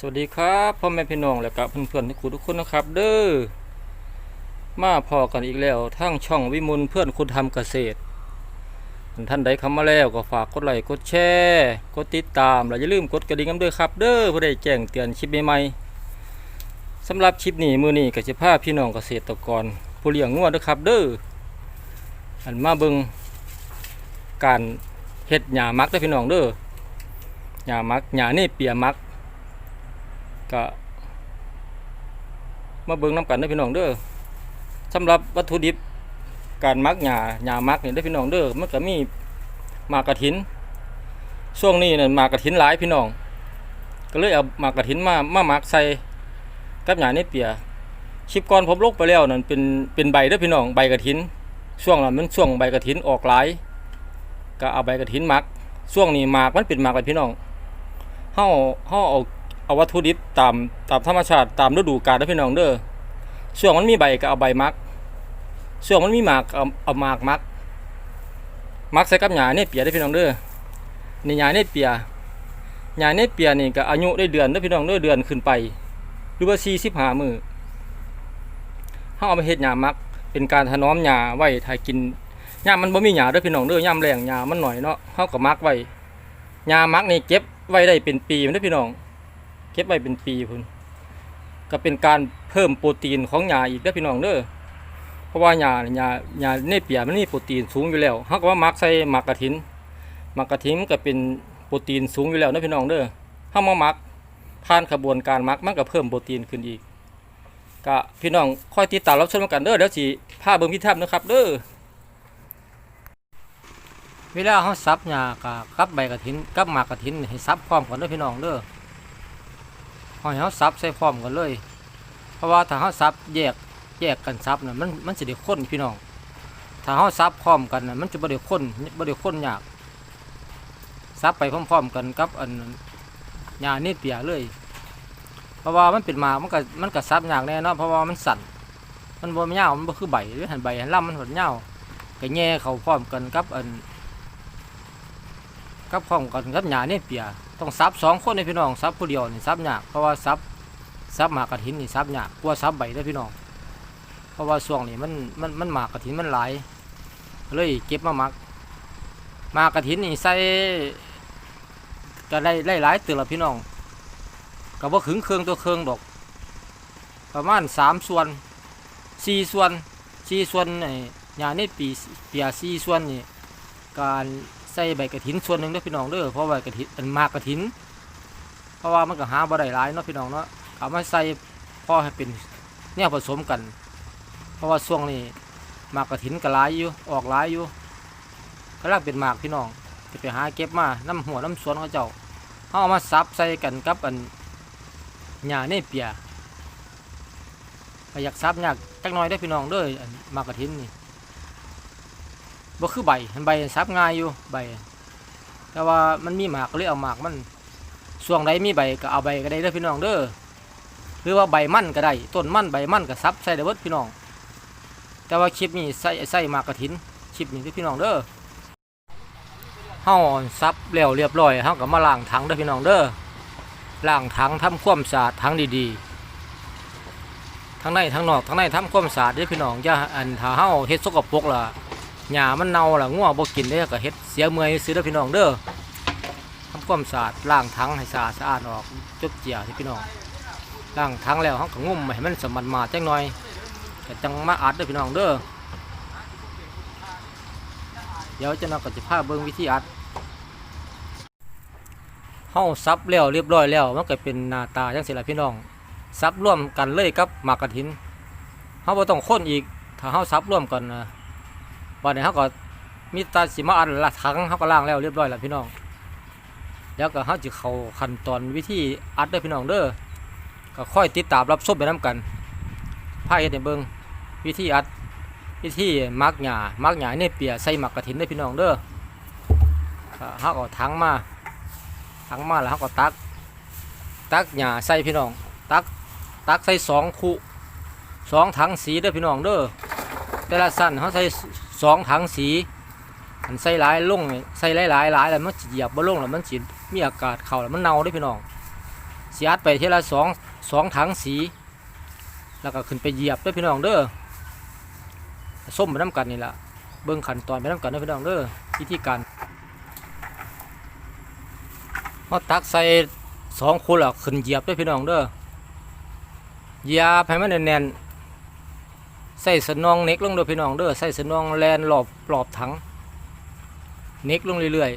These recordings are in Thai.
สวัสดีครับพ่อแม่พี่น้องและกับเพื่อนๆที่คุณทุกคนนะครับ เด้อมาพอกันอีกแล้วทั้งช่องวิมุลเพื่อนคุณทำเกษตร ท่านใดเข้ามาแล้วก็ฝากกดไลค์กดแชร์กดติดตามและอย่าลืมกดกระดิ่งกันด้วยครับ เด้อเพื่อได้แจ้งเตือนคลิปใหม่ๆสำหรับคลิปนี้มือนี้ก็จะพาพี่น้องเกษตรกรผู้เลี้ยงงัวนะครับ เด้ออันมาเบิงการเฮ็ดหญ้ามักเด้พี่น้องเด้อหญ้ามักหญ้านี่เปียมัก ก็มาเบิ่งน้ำกันเด้อพี่น้องเด้อสำหรับวัตถุดิบการมักหญ้าหญ้ามักเนี่ยเด้อพี่น้องเด้อมันก็มีหมากกระถินช่วงนี้เนี่ยหมากกระถินหลายพี่น้อง ก็เลยเอาหมากกระถินมามามักใส่กับหญ้าในเปียคลิปก่อนผมลกไปแล้วนั่นเป็นเป็นใบเด้อพี่น้องใบกระถิน ช่วงนั้นมันช่วงใบกระถินออกหลาย ก็เอาใบกระถินมักช่วงนี้หมากมันเป็นหมากไปพี่น้องเฮาเฮาเอา เอาวัตถุดิบตามตามธรรมชาติตามฤดูกาลนะพี่น้องเด้อช่วงมันมีใบก็เอาใบมักช่วงมันมีหมากเอาเอาหมากมัก มักใส่กับหญ้าเนี่ยเปียได้พี่น้องเด้อนี่หญ้าเนี่ยเปียหญ้าเนี่ยเปียนี่ก็อายุได้เดือนเด้พี่น้องเด้อเดือนขึ้นไป หรือว่า45มื้อเฮาเอามาเฮ็ดหญ้ามัก เป็นการถนอมหญ้าไว้ถ้ากินหยามันบ่มีหญ้าเด้อพี่น้องเด้อยามแล้งหญ้ามันหน่อยเนาะเฮาก็มักไว้หญ้ามักนี่เก็บไว้ได้เป็นปีเด้อพี่น้อง เก็บไว้เป็นปีพุ่นก็เป็นการเพิ่มโปรตีนของหญ้าอีกเด้อพี่น้องเด้อเพราะว่าหญ้าเนี่ยหญ้าหญ้าเนเปียมันมีโปรตีนสูงอยู่แล้วเฮาก็ว่ามักใส่หมักกระถินหมักกระถินก็เป็นโปรตีนสูงอยู่แล้วเด้อพี่น้องเด้อเฮามาหมักผ่านกระบวนการหมักมันก็เพิ่มโปรตีนขึ้นอีกก็พี่น้องค่อยติดตามรับชมกันเด้อเดี๋ยวสิพาเบิ่งพิธีนะครับเด้อเวลาเฮาสับหญ้ากับกับใบกระถินกับหมากกระถินให้สับพร้อมกันเด้อพี่น้องเด้อ หอยเขาซับใส่พร้อมกันเลย เพราะว่าถ้าเขาซับแยกแยกกันซับน่ะมันมันจะได้ข้นพี่น้อง ถ้าเขาซับพร้อมกันน่ะมันจะบ่ได้ข้นบ่ได้ข้นยากซับไปพร้อมๆกันกับอันหญ้านี่เปียเลย เพราะว่ามันเป็นหมากมันก็มันก็ซับยากแน่นอนเพราะว่ามันสั่นมันบ่ยาวมันบ่คือใบหรือหันใบหันลำมันหดยาวก็แย่เขาพร้อมกันกับอัน กับพร้อมกันกับหญ้านี่ยเปียต้องซับสองคนในพี่น้องซับผู้เดียวนี่ซับยากเพราะว่าซับซับหมากกระถินนี่ซับยากกลัวซับใบได้พี่น้อง เพราะว่าช่วงนี้มันมันมันหมากกระถินมันหลายเลยเก็บมาหมักหมากกระถินนี่ใส่ก็ได้ได้หลายตือละพี่น้องก็บ่ขึงเครื่องตัวเครื่องดอก ประมาณสามส่วนสี่ส่วนสี่ส่วนนี่ยาเนี่ปีเปียสี่ส่วนนี่การ ใส่ใบกระถินส่วนหนึ่งเด้อพี่น้องเด้อเพราะใบกระถินเป็นหมากกระถิน เพราะว่ามันก็หาบ่ได้หลายเนาะพี่น้องเนาะเอามาใส่พอให้เป็นเนี่ยผสมกัน เพราะว่าช่วงนี้หมากกระถินก็หลายอยู่ออกหลายอยู่ก็ลังเป็นหมากพี่น้องจะไปหาเก็บมาน้ำหัวน้ำสวนเขาเจ้าเขาเอามาซับใส่กันกับอันหญ้าเนี่เปียก็อยากซับยากจักหน่อยได้พี่น้องเด้ออันหมากกระถินนี่ บ่คือใบมันใบซับง่ายอยู่ใบ แต่ว่ามันมีหมากเลยเอาหมากมันช่วงใดมีใบก็เอาใบก็ได้เด้อพี่น้องเด้อหรือว่าใบมันก็ได้ต้นมันใบมันก็ซับใส่ได้เบิดพี่น้อง แต่ว่าคลิปนี้ใส่ใส่หมากกระถินคลิปนี้เด้อพี่น้องเด้อเฮาซับแล้วเรียบร้อยเฮาก็มาล้างถังเด้อพี่น้องเด้อล้างถังทำความสะอาดถังดีๆทั้งในทั้งนอกทั้งในทำความสะอาดเด้อพี่น้องอย่าอันถ้าเฮาเฮ็ดสกปรกล่ะ หญ้ามันเน่าล่ะงัวบ่กินได้ก็เฮ็ดเสียเมื่อยซื้อเด้อพี่น้องเด้อทำความสะอาดล้างถังให้สะอาดสะอาดออกจบเจียที่พี่น้องล้างถังแล้วเฮาก็งุ่มให้มันสมันมาจังหน่อยก็จังมาอัดเด้อพี่น้องเด้อเดี๋ยวจะนำก็สิพาเบิ่งวิธีอัดเฮาซับแล้วเรียบร้อยแล้วมันก็เป็นหน้าตาจังซี่ล่ะพี่น้องซับร่วมกันเลยกับหมากกระถินเฮาบ่ต้องคนอีกถ้าเฮาซับร่วมกันนะ วันนี้เขาก็มีตาสิมาอันละถังเขาก็ล้างแล้วเรียบร้อยแล้วพี่น้องแล้วก็เขาจะเข้าขั้นตอนวิธีอัดเด้พี่น้องเด้อก็ค่อยติดตามรับชมไปน้ำกันพาเฮ็ดเบิงวิธีอัดวิธีมักหญ้ามักหญ้าเนี่ยเปียใส่หมักกระถินเด้พี่น้องเด้อเขาก็เอาถังมาถังมาแล้วเขาก็ตัก ตักหญ้าใส่พี่น้อง ตักตักใส่สองคู่สองถังสีเด้อพี่น้องเด้อแต่ละสั้นเขาใส่ สองถังสีอันใส่หลายลงใส่หลายหลายหลายแล้วมันเหยียบบ่ลงแล้วมันสิมีอากาศเข้าแล้วมันเน่าได้อพี่น้องสีอัดไปเท่าละสองสองถังสี แล้วก็ขึ้นไปเหยียบด้วยพี่น้องเด้อส้มไปน้ำกันนี่แหละเบิ้องขั้นตอนไปน้ำกันด้อพี่น้องเด้อวิธีการเขาตักใส่สองคนละขึ้นเหยียบด้วยพี่น้องเด้อเหยียบให้มันแน่นๆ ใส่สนองเน็กลงเด้อพี่น้องเด้อใส่สนองแลนรอบรอบถังเน็กลงเรื่อย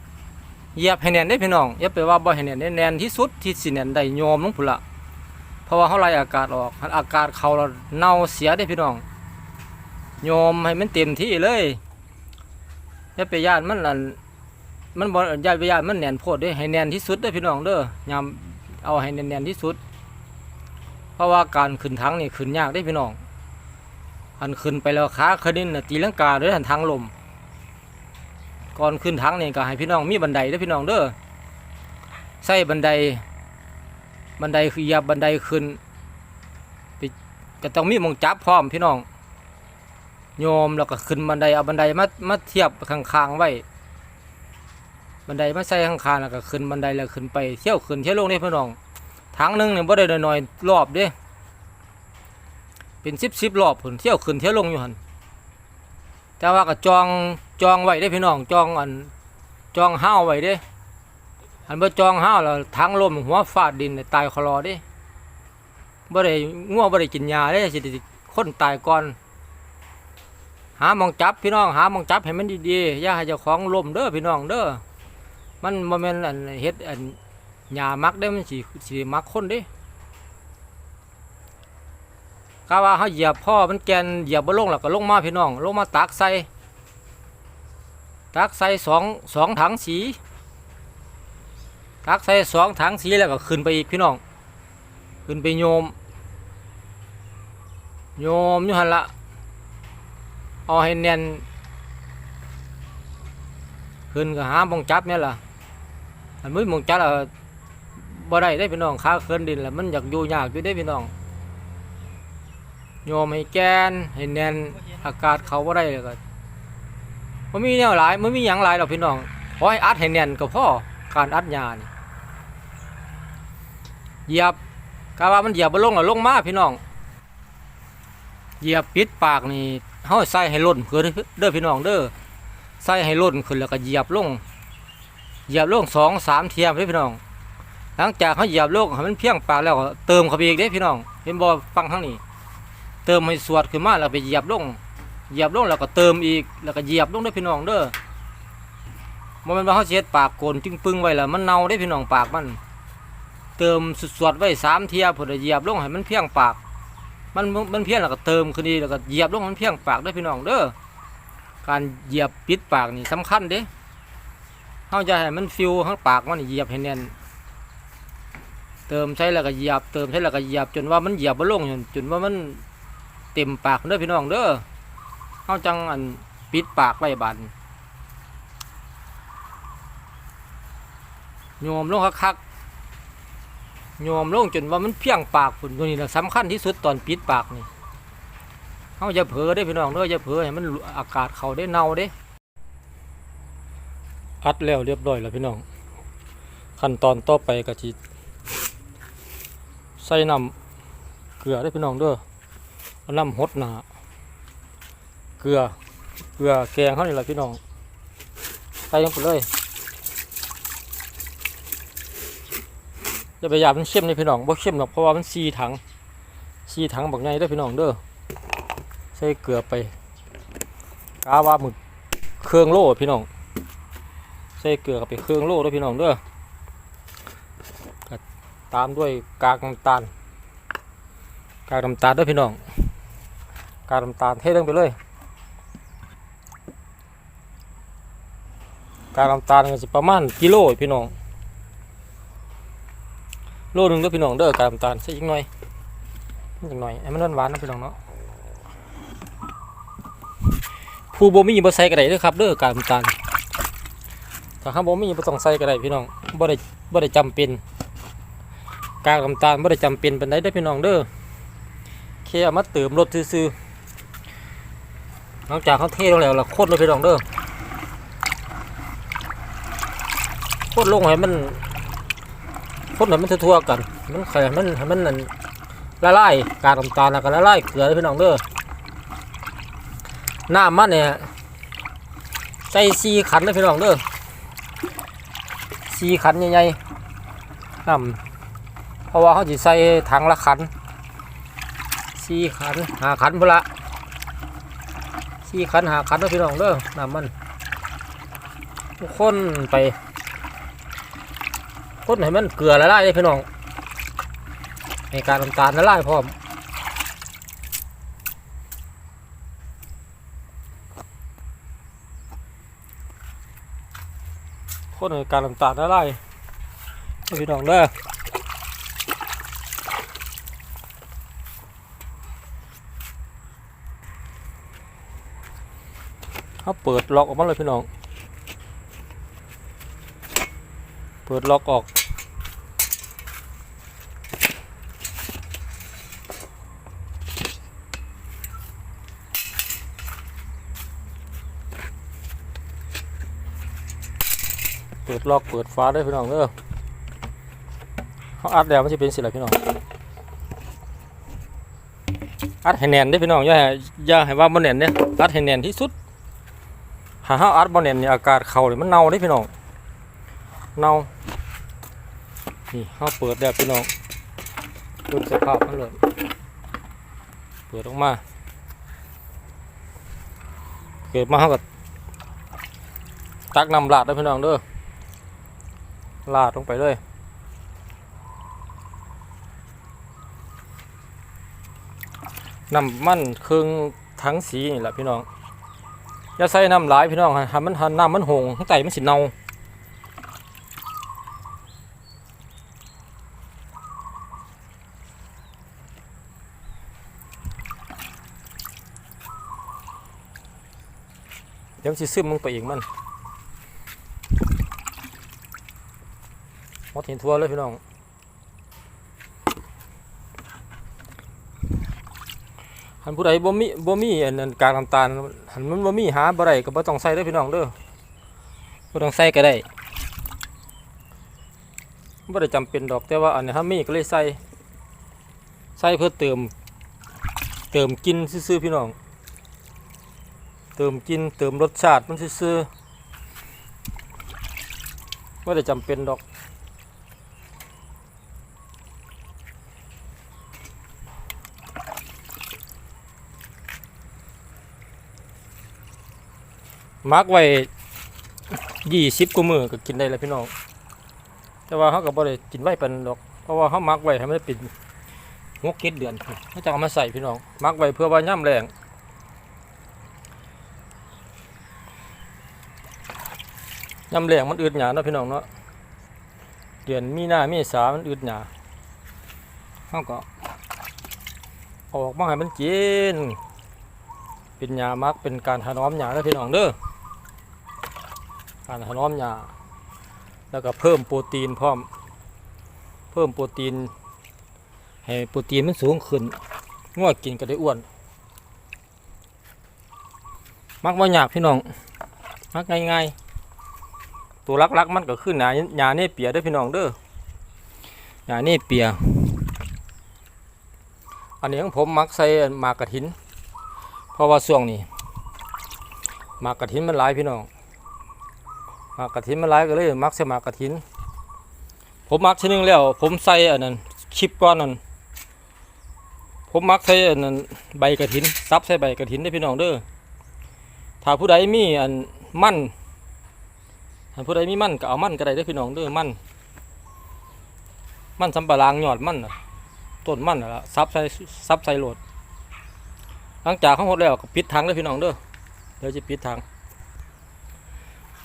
ๆเหยียบให้แน่นได้พี่น้องอย่าไปว่าบ่ให้แน่นแน่นที่สุดที่สิแน่นได้โยมลงพุ่นละเพราะว่าเขาไล่อากาศออกอากาศเขาเราเน่าเสียได้พี่น้องโยมให้มันเต็มที่เลยอย่าไปย่านมันนั่นมันบ่ย่าไปย่านมันแน่นโพดเด้ให้แน่นที่สุดเด้อพี่น้องเด้อยามเอาให้แน่นๆที่สุด เพราะว่าการขึ้นทางนี่ขึ้นยากได้พี่น้อง อันขึ้นไปแล้วขาคดินน่ตีลังกาด้อหันทางลม ก่อนขึ้นทางนี่ก็ให้พี่น้องมีบันไดด้อพี่น้องเด้อใส่บันได บันไดคือยียบบันไดขึ้นไปก็ต้องมีมงจับพร้อมพี่น้อง โยมแล้วก็ขึ้นบันไดเอาบันไดมามาเทียบข้างๆไว้ บันไดมาใส่ข้างๆแล้วก็ขึ้นบันไดแล้วขึ้นไปเที่ยวขึ้นเที่ยวลงนี่พี่น้องทางหนึงเนี่ยบ่ได้หน้อยๆรอบเด้ เป็นสิบสิบรอบผนเที่ยวขึ้นเที่ยวลงอยู่หันแต่ว่าก็จองจองไว้ได้พี่น้องจองอันจองห้าวไว้ด้อันบ่จองห้าวแล้วทางลมหัวฟาดดินเนี่ยตายคลอเดิบ่ได้ง่วงบ่ได้กินยาเด้สิคนตายก่อน หามองจับพี่น้องหามองจับให้มันดีๆอย่าให้เจ้าของลมเด้อพี่น้องเด้อมันบ่แม่นอันเฮ็ดอันหญ้ามักเด้มันสิสิมักคนเด้ กาว่าเฮาเหยียบพ่อมันแกนเหยียบบ่ลงแล้วก็ลงมาพี่น้อง ลงมาตักใส่ตักใส่สองสองถังสี ตักใส่สองถังสีแล้วก็ขึ้นไปอีกพี่น้อง ขึ้นไปโยม โยมยู่หันละเอาให้แน่นขึ้นก็หามองจับเนี่ยล่ะอันมือมองจับอะบ่ได้ได้พี่น้องขาเคลื่อนดินแล้วมันอยากอยู่ยากอยู่ได้พี่น้อง โยมให้แกนให้แน่นอากาศเขาบ่ได้เลยก็มันมีแนวหลายมันมีหยังหลายดอกพี่น้องขอให้อัดให้แน่นก็พอการอัดยานี่เหยียบกาว่ามันเหยียบบ่ลงแล้วลงมาพี่น้องเหยียบปิดปากนี่เฮาใส่ให้ล้นคือเด้อพี่น้องเด้อใส่ให้ล้นขึ้นแล้วก็เหยียบลงเหยียบลงสองสามเทียมพี่น้อง หลังจากเขาเหยียบลงให้มันเพียงปากแล้วก็เติมเข้าไปอีกเด้อพี่น้องเห็นบ่ฟังทางนี้ เติมให้สวดขึ้นมาแล้วไปเหยียบลงเหยียบลงแล้วก็เติมอีกแล้วก็เหยียบลงเด้พี่น้องเด้อบ่แม่นว่าเฮาเฮ็ดปากโกนจึงปึงไว้แล้วมันเน่าเด้พี่น้องปากมัน เติมสวดไว้สามเทียผุดเหยียบลงให้มันเพียงปาก มันมันเพียงแล้วก็เติมขึ้นดีแล้วก็เหยียบลงมันเพียงปากเด้พี่น้องเด้อการเหยียบปิดปากนี่สำคัญเด้เฮาจะให้มันฟิวข้างปากมันเหยียบให้แน่นเติมใช้แล้วก็เหยียบเติมใช้แล้วก็เหยียบจนว่ามันเหยียบบ่ลงจนจนว่ามัน เต็มปากเด้อพี่น้องเด้อเฮาจังอันปิดปากไว้บาดนี้โยมลงคักๆโยมลงจนว่ามันเพียงปากฝุ่นตัวนี้แหละสำคัญที่สุดตอนปิดปากนี่เขาจะเผลอได้พี่น้องเด้อจะเผลอให้มันอากาศเขาได้เน่าเด้อัดแล้วเรียบร้อยแล้วพี่น้อง ขั้นตอนต่อไปก็จิใส่น้ำเกลือได้พี่น้องเด้อ น้ำหดหนาเกลือ เกลือแกงเขานี่แหละพี่น้อง ใส่ลงไปเลยจะพยายามมันเข้มเลยพี่น้องบ่เข้มหรอกเพราะว่ามันซีถังซีถังบักไงเด้อพี่น้องเด้อ ใส่เกลือไปกาว่าหมึกเครื่องโล่พี่น้อง ใส่เกลือไปเครื่องโล่ด้อพี่น้องเด้อตามด้วยกากน้ำตาล กากน้ำตาลด้อพี่น้อง กากน้ำตาลเทลงไปเลยกากน้ำตาลก็สิประมาณกิโลพี่น้องโลนึงเด้อพี่น้องเด้อกากน้ำตาลใส่อีกหน่อยอีกหน่อยให้มันหวานๆนะพี่น้องเนาะผู้บ่มีบ่ใส่ก็ได้เด้อครับเด้อกากน้ำตาลถ้าข้าบ่มีบ่ต้องใส่ก็ได้พี่น้องบ่ได้บ่ได้จำเป็นกากน้ำตาลบ่ได้จำเป็นเปานใดเด้อพี่น้องเด้อแค่เอามาเติมรสซื่อๆ หลังจากเขาเทลงแล้วล่ะโคตรเลยพี่น้องเด้อโคตรลงให้มันโคนให้มันทั่วๆกัน มันใครมันให้มันนั่นละลายกากน้ำตาลแล้วก็ละลายเกลือเด้อพี่น้องเด้อน้ำมันเนี่ยใส่สี่ขันเลยพี่น้องเด้อสี่ขันใหญ่ๆน้ำเพราะว่าเขาจะใส่ถังละขันสี่ขันหาขันพละ สี่ขันหาขันเด้อพี่น้องเด้อน้ำมันคนไปคนให้มันเกลือละลายเลยพี่น้องในการน้ำตาลละลายพร้อมคนในการน้ำตาลละลายพี่น้องเด้อ เขาเปิดล็อกออกมาเลยพี่น้อง เปิดล็อกออก เปิดล็อกเปิดฟ้าได้พี่น้องเด้อเขาอัดแล้วมันจะเป็นสิละพี่น้องอัดให้แน่นได้พี่น้องอย่าให้อย่าให้ว่าบ่แน่นเนี่ยอัดให้แน่นที่สุด หาเฮาอัดบ่แน่นเนี่ยอากาศเข้าเลยมันเน่าได้พี่น้องเน่านี่เฮาเปิดแล้วพี่น้องดูสภาพมันเลยเปิดออกมาเกิดมาเฮาก็ตักน้ำลาดได้พี่น้องเด้อลาดลงไปเลยน้ำมันเครื่องทั้งสีนี่แหละพี่น้อง อย่าใส่น้ำหลายพี่น้องให้มันหันน้ำมันหงข้างใต้มันสิเน่าเดี๋ยวสิซึมลงไปอีกมันหมดเห็นทั่วเลยพี่น้อง หันผู้ใดบ่มีบ่มีอันนั้นกากน้ำตาลหันมันบ่มีหาบ่ได้ก็บ่ต้องใส่เด้อพี่น้องเด้อบ่ต้องใส่ก็ได้บ่ได้จำเป็นดอกแต่ว่าอันนี้ถ้ามีก็เลยใส่ใส่เพื่อเติม เติมกินซื่อๆพี่น้อง เติมกินเติมรสชาติมันซื่อๆบ่ได้จำเป็นดอก มักไว้ยี่สิบกว่ามือก็กินได้แล้วพี่น้อง แต่ว่าเขาก็บ่ได้กินไว้เป็นดอก เพราะว่าเขามักไว้ให้มันเป็นงกเก็ดเดือนเขาจะเอามาใส่พี่น้อง มักไว้เพื่อว่าย่ำแรงย่ำแรงมันอืดหยาเนาะพี่น้องเนาะ เดือนมีหน้าเมษามันอืดหยาเขาก็อออกมาให้มันกินเป็นยามักเป็นการถนอมยาแล้วพี่น้องเด้อ การถนอมยาแล้วก็เพิ่มโปรตีนพร้อม เพิ่มโปรตีน ให้โปรตีนมันสูงขึ้นงวกินก็ได้อ้วน มักว่ายากพี่น้อง มักง่ายๆ ตัวลักๆมันก็ขึ้นหนาหยาเนี่เปียด้อพี่น้องเด้อหยาเนี่เปีย อันนี้ของผมมักใส่มากระถิน เพราะว่าช่วงนี้มากระถินมันหลายพี่น้อง มากกระถินมันหลายก็เลยมักใส่หมากกระถิน ผมมักชนึงแล้ว ผมใส่อันนั้นคลิปก้อนนั้นผมมักใส่อันนั้นใบกระถินซับใส่ใบกระถินได้พี่น้องเด้อถ้าผู้ใดมีอันมั่นถ้าผู้ใดมีมั่นก็เอามั่นก็ได้เด้พี่น้องเด้อมั่นมั่นสำปะหลังยอดมั่นต้นมั่นนะล่ะซับใส่ซับใส่โหลด หลังจากเขาหดแล้วก็ปิดถังเลยพี่น้องเด้อเดี๋ยวจะปิดถัง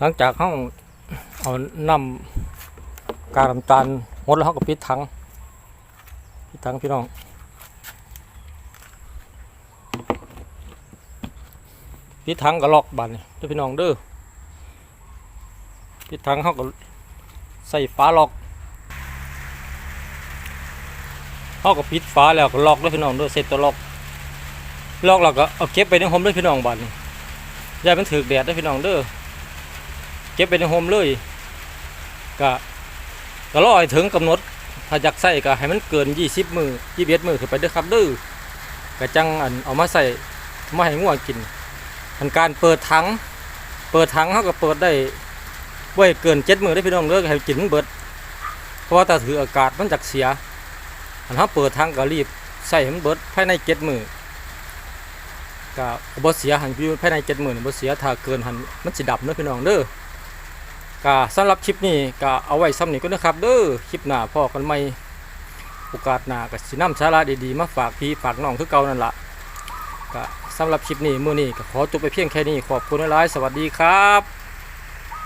หลังจากเขาเอานำกากน้ำตาลหดแล้วเขาก็ปิดถังปิดถังพี่น้องปิดถังก็ล็อกบันนี่เด้อพี่น้องเด้อปิดถังเขาก็ใส่ฝาล็อกเขาก็ปิดฝาแล้วก็ล็อกเด้อพี่น้องเด้อเสร็จตัวล็อกล็อกเราก็เอาเก็บไปในโฮมเลยพี่น้องบานนี่ย่ามันถือแดดได้อพี่น้องเด้อ เก็บไปในโฮมเลยก็ก็รอให้ถึงกำหนดถ้าอยากใส่ก็ให้มันเกิน 20 มือ21มือขึ้นไปเด้อครับเด้อก็จังอันเอามาใส่มาให้งัวกินอันการเปิดถัง เปิดถังเขาก็เปิดได้บ่ให้เกิน7มือได้พี่น้องเด้อให้กินมันเบิด เพราะว่าถ้าถืออากาศมันจักเสียอันเขาเปิดถังก็รีบใส่ให้มันเบิดภายใน7มือก็บ่เสียหันอยู่ภายใน7มือนี่บ่เสียถ้าเกินหันมันสิดับเด้อพี่น้องเด้อ ก็สำหรับคลิปนี้ก็เอาไว้ซ้ำนี้ก็นะครับ เด้อคลิปหน้าพ่อกันใหม่โอกาสหน้าก็สินำสาระดีๆ มาฝากพี่ฝากน้องคือเก่านั่นละก็สำหรับคลิปนี้มื้อนี้ก็ขอจบไปเพียงแค่นี้ขอบคุณหลายสวัสดีครับ